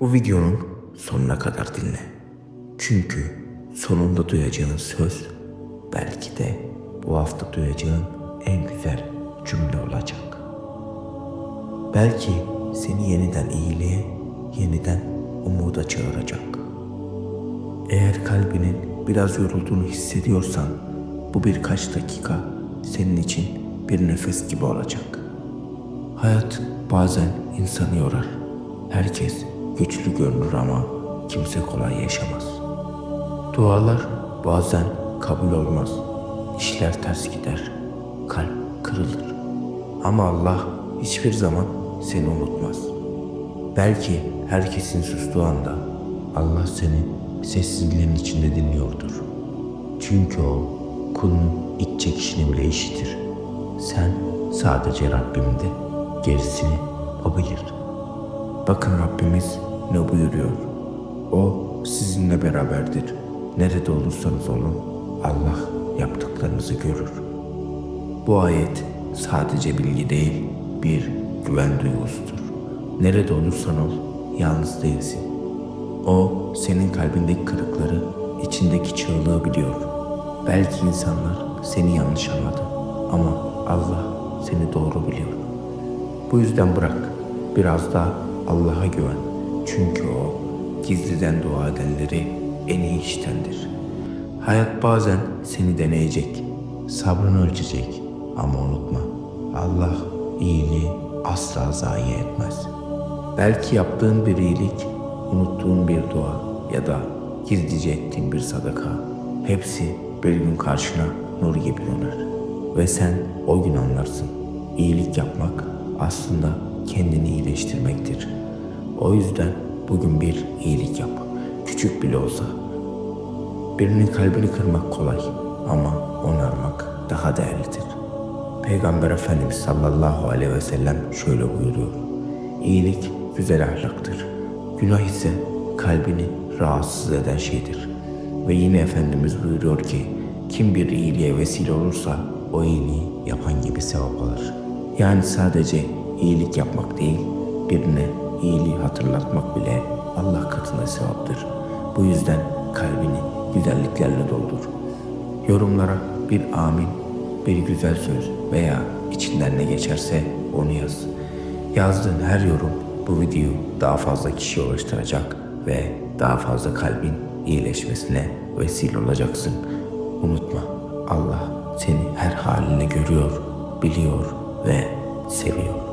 Bu videonun sonuna kadar dinle. Çünkü sonunda duyacağın söz belki de bu hafta duyacağın en güzel cümle olacak. Belki seni yeniden iyiliğe, yeniden umuda çağıracak. Eğer kalbinin biraz yorulduğunu hissediyorsan bu birkaç dakika senin için bir nefes gibi olacak. Hayat bazen insanı yorar. Herkes güçlü görünür ama kimse kolay yaşamaz. Dualar bazen kabul olmaz. İşler ters gider. Kalp kırılır. Ama Allah hiçbir zaman seni unutmaz. Belki herkesin sustuğu anda Allah seni sessizliğin içinde dinliyordur. Çünkü o kulun iç çekişini bile işitir. Sen sadece Rabbimde, gerisini o bilir. Bakın Rabbimiz ne buyuruyor? O sizinle beraberdir. Nerede olursanız olun Allah yaptıklarınızı görür. Bu ayet sadece bilgi değil, bir güven duygusudur. Nerede olursan ol, yalnız değilsin. O senin kalbindeki kırıkları, içindeki çığlığı biliyor. Belki insanlar seni yanlış anladı ama Allah seni doğru biliyor. Bu yüzden bırak, biraz da Allah'a güven. Çünkü O gizliden dua edenleri en iyi iştendir. Hayat bazen seni deneyecek, sabrını ölçecek ama unutma Allah iyiliği asla zayi etmez. Belki yaptığın bir iyilik, unuttuğun bir dua ya da gizlice ettiğin bir sadaka hepsi bir gün karşına nur gibi döner. Ve sen o gün anlarsın. İyilik yapmak aslında kendini iyileştirmektir. O yüzden bugün bir iyilik yap. Küçük bile olsa. Birinin kalbini kırmak kolay ama onarmak daha değerlidir. Peygamber Efendimiz sallallahu aleyhi ve sellem şöyle buyuruyor. İyilik güzel ahlaktır. Günah ise kalbini rahatsız eden şeydir. Ve yine Efendimiz buyuruyor ki kim bir iyiliğe vesile olursa o iyiliği yapan gibi sevap alır. Yani sadece iyilik yapmak değil, birine iyiliği hatırlatmak bile Allah katında sevaptır. Bu yüzden kalbini güzelliklerle doldur. Yorumlara bir amin, bir güzel söz veya içinden ne geçerse onu yaz. Yazdığın her yorum bu videoyu daha fazla kişiye ulaştıracak ve daha fazla kalbin iyileşmesine vesile olacaksın. Unutma Allah seni her haline görüyor, biliyor ve seviyor.